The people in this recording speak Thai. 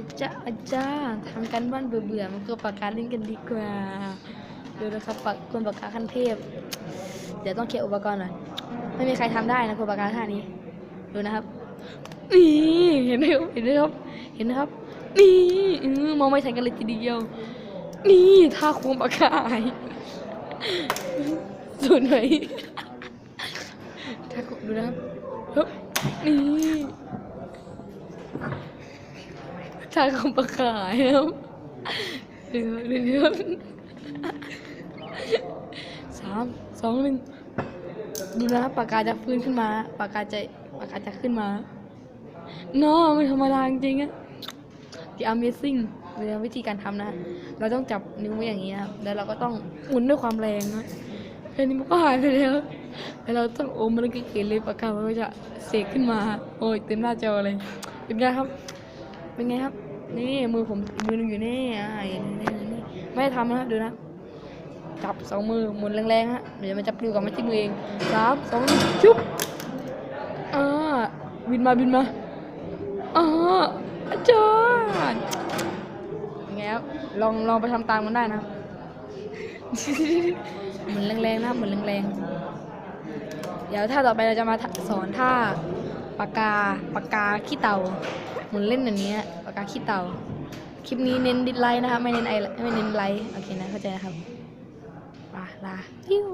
อาจารย์อาจารย์ทำกันบ้านเบื่อๆมันก็ปากกาเล่นกันดีกว่าดูนะครับปากคนปากกาขั้นเทพ เดี๋ยวต้องเคลียร์อุปกรณ์หน่อยไม่มีใครทำได้นะคนปากกาท่านี้ ดูนะครับนี่เห็นไหมครับเห็นไหมครับเห็นนะครับนี่เออมองไม่ทันกันเลยทีเดียว นี่ท่าควงปากกาส่วนไหนท่าควงดูนะครับนี่ ท่าควงปากกายครับเดียวเดี๋ยวเดี๋ยวสามสองหนึ่งดูนะปากกาจะฟื้นขึ้นมา ปากกาจะปากกาจะขึ้นมาน้อไม่ธรรมดาจริงอะ The Amazing เวลาวิธีการทำนะ เราต้องจับนิ้วไว้อย่างนี้นะครับแล้วเราก็ต้องหมุนด้วยความแรงนะแค่นี้มันก็หายไปแล้วแล้วเราต้องโอมมันก็เขียเลยปากกามันก็จะเสกขึ้นมา โอ้ยเต็มหน้าจอเลยเป็นไงครับ เป็นไงครับ นี่มือผมมือนึงอยู่นี่อ่านี่นี่นี่ไม่ได้ทำนะดูนะจับสองมือหมุนแรงๆฮะเดี๋ยวมันจะปลิวกับมาที่มือเองสามสองชุบอ่าบินมาบินมาอ่าอาจารย์ยังไงครับลองลองไปทำตามกันได้นะหมุนแรงๆนะหมุนแรงๆเดี๋ยวถ้าต่อไปเราจะมาสอนท่า ปากกาปากกาขี้เต่าหมุนเล่นอย่างเนี้ปากกาขี้เต่าคลิปนี้เน้นดิสไลค์นะคะไม่เน้นไอไม่เน้นไลค์โอเคนะเข้าใจนะครับลาลาพิว